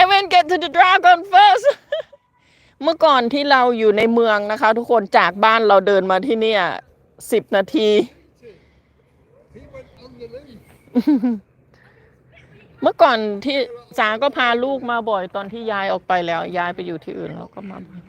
Evan get to the dragon first เมื่อก่อนที่เราอยู่ในเมืองนะคะ ทุกคนจากบ้านเราเดินมาที่เนี่ยสิบนาที เมื่อก่อนที่สาก็พาลูกมาบ่อยตอนที่ยายออกไปแล้ว ยายไปอยู่ที่อื่นเราก็มาบ่อย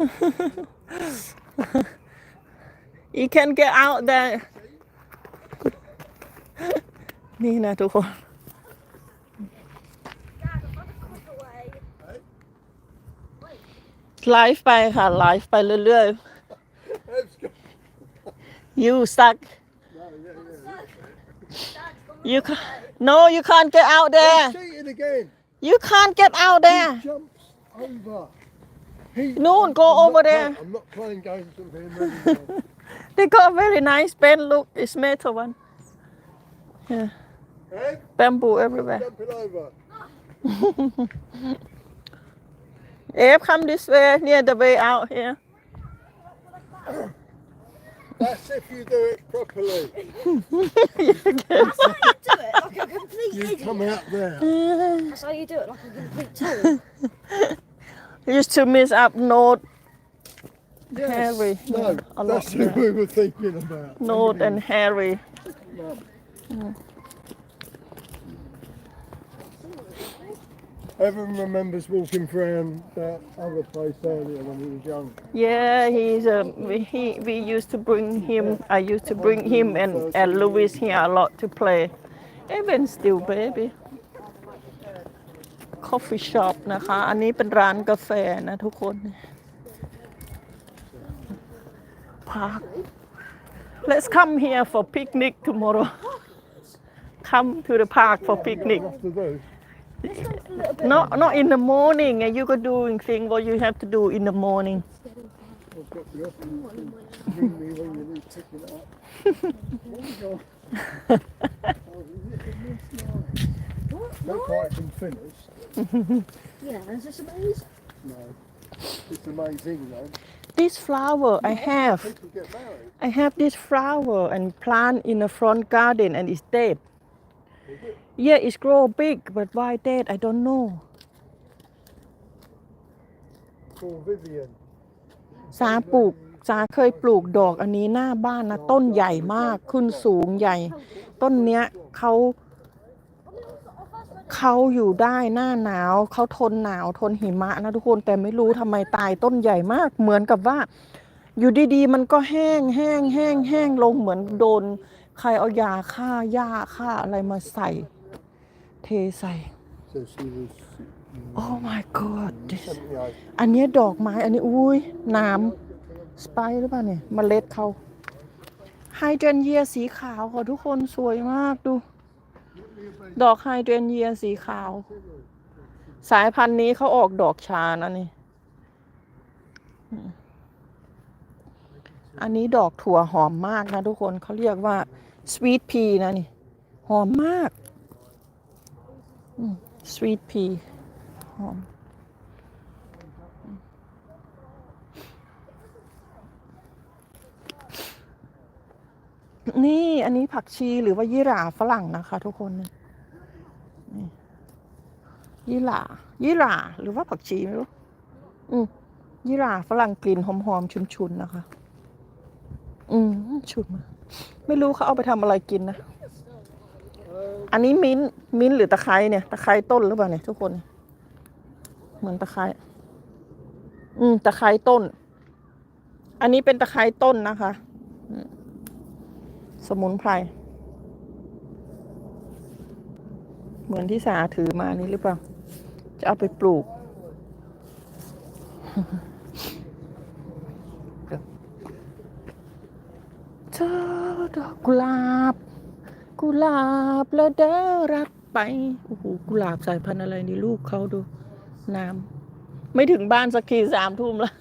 You can get out there นี่นะทุกคน ไลฟ์ไปค่ะ ไลฟ์ไปเรื่อย Ev's got, ๆ you stuck you ca- no you can't get out there cheated again. you can't get out there He jumps over. He, No, I'm- go I'm over not there. Playing, I'm not playing games with him anymore. they got a very nice pen look it's metal one yeah Ev, bamboo everywhere jumping over. Eve come this way near the way out here That's if you do it properly. do it like a complete You idiot. come out there. That's how you do it, like a complete tool. used to miss up note Yes. Harry. No, A that's who we were thinking about. note and Harry Evan remembers walking around that other place earlier when he was young. Yeah, he's um, a he. We used to bring him. I used to bring him and and Louis here a lot to play. Even still baby. Coffee shop นะคะ อันนี้เป็นร้านกาแฟนะทุกคน Park. Let's come here for picnic tomorrow. Come to the park for picnic. Not not in the morning. You go doing thing what you have to do in the morning. I've got the office. Ring me when you need picking it up. Not quite been finished. Yeah, is this amazing? No. It's amazing though. This flower I have. People get married. I have this flower and plant in the front garden and it's dead. Yeah, it's grow big, but why dead? I don't know. Call Vivian. สาปลูกสาเคยปลูกดอกอันนี้หน้าบ้านนะต้นใหญ่มากขึ้นสูงใหญ่ ต้นเนี้ยเขา เขาอยู่ได้หน้าหนาวเขาทนหนาวทนหิมะนะทุกคนแต่ไม่รู้ทำไมตายต้นใหญ่มาก เหมือนกับว่า อยู่ดีๆ มันก็แห้งแห้งแห้งแห้งลงเหมือนโดน ใครเอายาฆ่าหญ้าฆ่าอะไรมาใส่ เทใส่ oh my god this อันนี้ดอกไม้อันนี้อุ้ยน้ำสไปหรือเปล่าเนี่ยมเมล็ดเขาไฮเดรนเยียสีขาวค่ะทุกคนสวยมากดู ดอกไฮเดรนเยียสีขาว สายพันธุ์นี้เขาออกดอกชานะนี่ อันนี้ดอกถั่วหอมมากนะทุกคนเขาเรียกว่าสวีทพีนะนี่ หอมมากสวีทพีหอม นี่อันนี้ผักชีหรือว่ายี่หร่าฝรั่งนะคะ ทุกคนนี่ยี่หร่ายี่หร่าหรือว่าผักชีไม่รู้อืมยี่หร่าฝรั่งกลิ่นหอมๆชุนๆนะคะ อืมชุนมาไม่รู้เขาเอาไปทำอะไรกินนะ อันนี้มิ้นมิ้นหรือตะไคร้เนี่ยตะไคร้ต้นหรือเปล่าเนี่ยทุกคน เหมือนตะไคร้อืมตะไคร้ต้น อันนี้เป็นตะไคร้ต้นนะคะ สมุนไพร เหมือนที่สาถือมานี่หรือเปล่า จะเอาไปปลูกเธอดอกกุหลาบ กุหลาบแล้วเด้อรักไป โอ้โห กุหลาบสายพันธุ์อะไรนี่ลูกเขาดู น้ำ ไม่ถึงบ้านสักทีสามทุ่มแล้ว